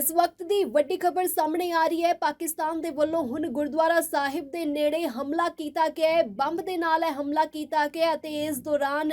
ਇਸ ਵਕਤ ਦੀ ਵੱਡੀ ਖਬਰ ਸਾਹਮਣੇ ਆ ਰਹੀ ਹੈ। ਪਾਕਿਸਤਾਨ ਦੇ ਵੱਲੋਂ ਹੁਣ ਗੁਰਦੁਆਰਾ ਸਾਹਿਬ ਦੇ ਨੇੜੇ ਹਮਲਾ ਕੀਤਾ ਗਿਆ ਹੈ। ਬੰਬ ਦੇ ਨਾਲ ਇਹ ਹਮਲਾ ਕੀਤਾ ਗਿਆ ਅਤੇ ਇਸ ਦੌਰਾਨ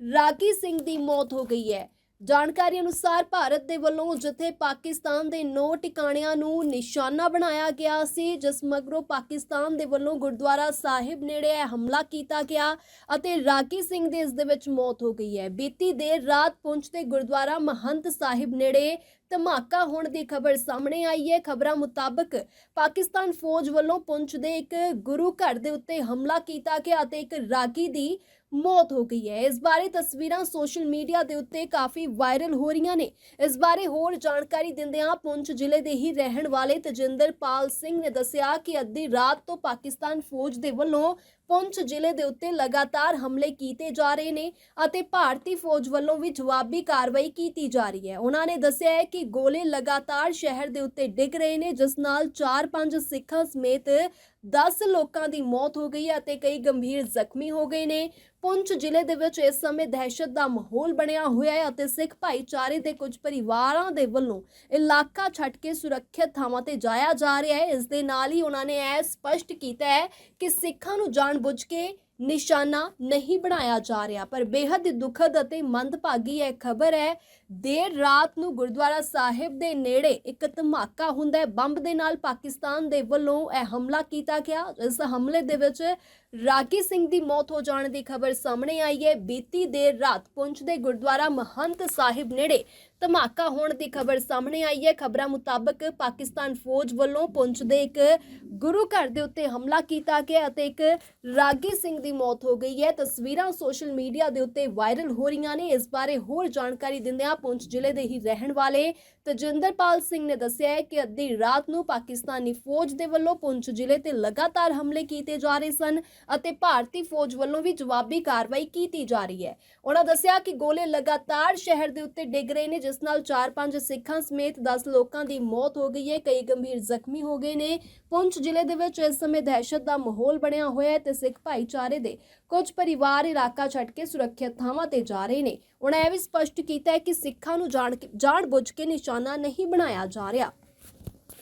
ਰਾਗੀ ਸਿੰਘ ਦੀ ਮੌਤ ਹੋ ਗਈ ਹੈ। ਜਾਣਕਾਰੀ ਅਨੁਸਾਰ ਭਾਰਤ ਦੇ ਵੱਲੋਂ ਜਿੱਥੇ ਪਾਕਿਸਤਾਨ ਦੇ ਨੌ ਟਿਕਾਣਿਆਂ ਨੂੰ ਨਿਸ਼ਾਨਾ ਬਣਾਇਆ ਗਿਆ ਸੀ, ਜਿਸ ਮਗਰੋਂ ਪਾਕਿਸਤਾਨ ਦੇ ਵੱਲੋਂ ਗੁਰਦੁਆਰਾ ਸਾਹਿਬ ਨੇੜੇ ਇਹ ਹਮਲਾ ਕੀਤਾ ਗਿਆ ਅਤੇ ਰਾਗੀ ਸਿੰਘ ਦੀ ਇਸ ਦੇ ਵਿੱਚ ਮੌਤ ਹੋ ਗਈ ਹੈ। ਬੀਤੀ ਦੇਰ ਰਾਤ ਪੁੰਛ ਦੇ ਗੁਰਦੁਆਰਾ ਮਹੰਤ ਸਾਹਿਬ ਨੇੜੇ ਧਮਾਕਾ ਹੋਣ ਦੀ ਖਬਰ ਸਾਹਮਣੇ ਆਈ ਹੈ। ਖਬਰਾਂ ਮੁਤਾਬਕ ਪਾਕਿਸਤਾਨ ਫੌਜ ਵੱਲੋਂ ਪੁੰਛ ਦੇ ਇੱਕ ਗੁਰੂ ਘਰ ਦੇ ਉੱਤੇ ਹਮਲਾ ਕੀਤਾ ਗਿਆ ਅਤੇ ਇੱਕ ਰਾਗੀ ਦੀ ਮੌਤ ਹੋ ਗਈ ਹੈ। ਇਸ ਬਾਰੇ ਤਸਵੀਰਾਂ ਸੋਸ਼ਲ ਮੀਡੀਆ ਦੇ ਉੱਤੇ ਕਾਫੀ ਵਾਇਰਲ ਹੋ ਰਹੀਆਂ ਨੇ। ਇਸ ਬਾਰੇ ਹੋਰ ਜਾਣਕਾਰੀ ਦਿੰਦਿਆਂ ਪੁੰਛ ਜ਼ਿਲ੍ਹੇ ਦੇ ਹੀ ਰਹਿਣ ਵਾਲੇ ਤਜਿੰਦਰਪਾਲ ਸਿੰਘ ਨੇ ਦੱਸਿਆ ਕਿ ਅੱਧੀ ਰਾਤ ਤੋਂ ਪਾਕਿਸਤਾਨ ਫੌਜ ਦੇ ਵੱਲੋਂ ਪੁੰਛ ਜ਼ਿਲ੍ਹੇ ਦੇ ਉੱਤੇ ਲਗਾਤਾਰ ਹਮਲੇ ਕੀਤੇ ਜਾ ਰਹੇ ਨੇ ਅਤੇ ਭਾਰਤੀ ਫੌਜ ਵੱਲੋਂ ਵੀ ਜਵਾਬੀ ਕਾਰਵਾਈ ਕੀਤੀ ਜਾ ਰਹੀ ਹੈ। ਉਹਨਾਂ ਨੇ ਦੱਸਿਆ ਹੈ ਕਿ ਗੋਲੇ ਲਗਾਤਾਰ ਸ਼ਹਿਰ ਦੇ ਉੱਤੇ ਡਿੱਗ ਰਹੇ ਨੇ ਜਿਸ ਨਾਲ 4-5 ਸਿੱਖਾਂ ਸਮੇਤ 10 ਲੋਕਾਂ ਦੀ ਮੌਤ ਹੋ ਗਈ ਹੈ ਅਤੇ ਕਈ ਗੰਭੀਰ ਜ਼ਖਮੀ ਹੋ ਗਏ ਨੇ। ਪੁੰਛ ਜ਼ਿਲ੍ਹੇ ਦੇ ਵਿੱਚ ਇਸ ਸਮੇਂ ਦਹਿਸ਼ਤ ਦਾ ਮਾਹੌਲ ਬਣਿਆ ਹੋਇਆ ਹੈ ਅਤੇ ਸਿੱਖ ਭਾਈਚਾਰੇ ਦੇ ਕੁਝ ਪਰਿਵਾਰਾਂ ਦੇ ਵੱਲੋਂ ਇਲਾਕਾ ਛੱਡ ਕੇ ਸੁਰੱਖਿਅਤ ਥਾਵਾਂ ਤੇ ਜਾਇਆ ਜਾ ਰਿਹਾ ਹੈ। ਇਸ ਦੇ ਨਾਲ ਹੀ ਉਹਨਾਂ ਨੇ ਇਹ ਸਪਸ਼ਟ ਕੀਤਾ ਹੈ ਕਿ ਸਿੱਖਾਂ ਨੂੰ ਜਾਣਬੁੱਝ ਕੇ ਨਿਸ਼ਾਨਾ ਨਹੀਂ ਬਣਾਇਆ ਜਾ ਰਿਹਾ। ਪਰ ਬੇहद ਦੁਖਦ ਅਤੇ ਮੰਦਭਾਗੀ ਇਹ ਖਬਰ ਹੈ, ਦੇਰ ਰਾਤ ਨੂੰ ਗੁਰਦੁਆਰਾ ਸਾਹਿਬ ਦੇ ਨੇੜੇ ਇੱਕ ਧਮਾਕਾ ਹੁੰਦਾ ਹੈ। ਬੰਬ ਦੇ ਨਾਲ ਪਾਕਿਸਤਾਨ ਦੇ ਵੱਲੋਂ ਇਹ ਹਮਲਾ ਕੀਤਾ ਗਿਆ। ਇਸ ਹਮਲੇ ਦੇ ਵਿੱਚ ਰਾਗੀ ਸਿੰਘ ਦੀ ਮੌਤ ਹੋ ਜਾਣ ਦੀ ਖਬਰ ਸਾਹਮਣੇ ਆਈ ਹੈ। ਬੀਤੀ ਦੇਰ ਰਾਤ ਪੁੰਛ ਦੇ ਗੁਰਦੁਆਰਾ ਮਹੰਤ ਸਾਹਿਬ ਨੇੜੇ ਧਮਾਕਾ ਹੋਣ ਦੀ ਖਬਰ ਸਾਹਮਣੇ ਆਈ ਹੈ। ਖਬਰਾਂ ਮੁਤਾਬਕ ਪਾਕਿਸਤਾਨ ਫੌਜ ਵੱਲੋਂ ਪੁੰਛ ਦੇ ਇੱਕ ਗੁਰੂ ਘਰ ਦੇ ਉੱਤੇ ਹਮਲਾ ਕੀਤਾ ਗਿਆ ਅਤੇ ਇੱਕ ਰਾਗੀ ਸਿੰਘ ਦੀ ਮੌਤ ਹੋ ਗਈ ਹੈ। ਤਸਵੀਰਾਂ ਸੋਸ਼ਲ ਮੀਡੀਆ ਦੇ ਉੱਤੇ ਵਾਇਰਲ ਹੋ ਰਹੀਆਂ ਨੇ। ਇਸ ਬਾਰੇ ਹੋਰ ਜਾਣਕਾਰੀ ਦਿੰਦਿਆਂ ਪੁੰਛ ਜ਼ਿਲ੍ਹੇ ਦੇ ਹੀ ਰਹਿਣ ਵਾਲੇ ਤਜਿੰਦਰਪਾਲ ਸਿੰਘ ਨੇ ਦੱਸਿਆ ਹੈ ਕਿ ਅੱਧੀ ਰਾਤ ਨੂੰ ਪਾਕਿਸਤਾਨੀ ਫੌਜ ਦੇ ਵੱਲੋਂ ਪੁੰਛ ਜ਼ਿਲ੍ਹੇ ਤੇ ਲਗਾਤਾਰ ਹਮਲੇ ਕੀਤੇ ਜਾ ਰਹੇ ਸਨ ਅਤੇ ਭਾਰਤੀ ਫੌਜ ਵੱਲੋਂ ਵੀ ਜਵਾਬੀ ਕਾਰਵਾਈ ਕੀਤੀ ਜਾ ਰਹੀ ਹੈ। ਉਹਨਾਂ ਦੱਸਿਆ ਕਿ ਗੋਲੇ ਲਗਾਤਾਰ ਸ਼ਹਿਰ ਦੇ ਉੱਤੇ ਡਿੱਗ ਰਹੇ ਨੇ, ਜਿਸ ਨਾਲ 4-5 ਸਿੱਖਾਂ ਸਮੇਤ 10 ਲੋਕਾਂ ਦੀ ਮੌਤ ਹੋ ਗਈ ਹੈ, ਕਈ ਗੰਭੀਰ ਜ਼ਖਮੀ ਹੋ ਗਏ ਨੇ। ਪੁੰਛ ਜ਼ਿਲ੍ਹੇ ਦੇ ਵਿੱਚ ਇਸ ਸਮੇਂ ਦਹਿਸ਼ਤ ਦਾ ਮਾਹੌਲ ਬਣਿਆ ਹੋਇਆ ਹੈ ਤੇ ਸਿੱਖ ਭਾਈਚਾਰੇ ਦੇ ਕੁਝ ਪਰਿਵਾਰ ਇਲਾਕਾ ਛੱਡ ਕੇ ਸੁਰੱਖਿਅਤ ਥਾਵਾਂ ਤੇ ਜਾ ਰਹੇ ਨੇ। ਉਹਨਾਂ ਇਹ ਵੀ ਸਪਸ਼ਟ ਕੀਤਾ ਹੈ ਕਿ ਸਿੱਖਾਂ ਨੂੰ ਜਾਣ ਜਾਣ-ਬੁੱਝ ਕੇ ਨਿਸ਼ਾਨਾ ਨਹੀਂ ਬਣਾਇਆ ਜਾ ਰਿਹਾ।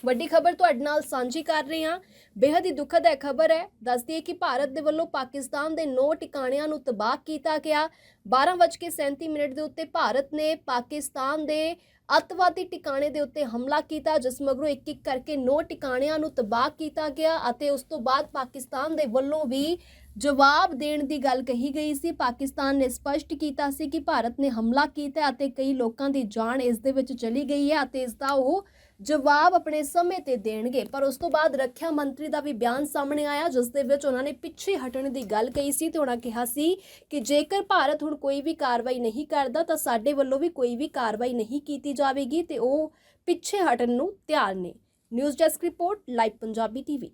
ਵੱਡੀ ਖਬਰ ਤੁਹਾਡੇ ਨਾਲ ਸਾਂਝੀ ਕਰ ਰਹੇ ਹਾਂ। ਬੇहद ਹੀ ਦੁਖਦ ਹੈ ਖਬਰ ਹੈ। ਦੱਸਦੀ ਹੈ ਕਿ ਭਾਰਤ ਦੇ ਵੱਲੋਂ ਪਾਕਿਸਤਾਨ ਦੇ ਨੌ ਟਿਕਾਣਿਆਂ ਨੂੰ ਤਬਾਹ ਕੀਤਾ ਗਿਆ। 12:37 ਮਿੰਟ ਦੇ ਉੱਤੇ ਭਾਰਤ ਨੇ ਪਾਕਿਸਤਾਨ ਦੇ ਅੱਤਵਾਦੀ ਟਿਕਾਣੇ ਦੇ ਉੱਤੇ ਹਮਲਾ ਕੀਤਾ, ਜਿਸ ਮਗਰੋਂ ਇੱਕ ਇੱਕ ਕਰਕੇ ਨੌ ਟਿਕਾਣਿਆਂ ਨੂੰ ਤਬਾਹ ਕੀਤਾ ਗਿਆ ਅਤੇ ਉਸ ਤੋਂ ਬਾਅਦ ਪਾਕਿਸਤਾਨ ਦੇ ਵੱਲੋਂ ਵੀ ਜਵਾਬ ਦੇਣ ਦੀ ਗੱਲ ਕਹੀ ਗਈ ਸੀ। ਪਾਕਿਸਤਾਨ ਨੇ ਸਪਸ਼ਟ ਕੀਤਾ ਸੀ ਕਿ ਭਾਰਤ ਨੇ ਹਮਲਾ ਕੀਤਾ ਅਤੇ ਕਈ ਲੋਕਾਂ ਦੀ ਜਾਨ ਇਸ ਦੇ ਵਿੱਚ ਚਲੀ ਗਈ ਹੈ ਅਤੇ ਇਸ ਦਾ ਉਹ ਜਵਾਬ ਆਪਣੇ ਸਮੇਂ ਤੇ ਦੇਣਗੇ। ਪਰ ਉਸ ਤੋਂ ਬਾਅਦ ਰੱਖਿਆ ਮੰਤਰੀ ਦਾ ਵੀ ਬਿਆਨ ਸਾਹਮਣੇ ਆਇਆ, ਜਿਸ ਦੇ ਵਿੱਚ ਉਹਨਾਂ ਨੇ ਪਿੱਛੇ ਹਟਣ ਦੀ ਗੱਲ ਕਹੀ ਸੀ ਤੇ ਉਹਨਾਂ ਕਿਹਾ ਸੀ ਕਿ ਜੇਕਰ ਭਾਰਤ ਹੁਣ ਕੋਈ ਵੀ ਕਾਰਵਾਈ ਨਹੀਂ ਕਰਦਾ, ਤਾਂ ਸਾਡੇ ਵੱਲੋਂ ਵੀ ਕੋਈ ਵੀ ਕਾਰਵਾਈ ਨਹੀਂ ਕੀਤੀ ਜਾਵੇਗੀ ਤੇ ਉਹ ਪਿੱਛੇ ਹਟਣ ਨੂੰ ਤਿਆਰ ਨੇ। News desk report, live Punjabi TV.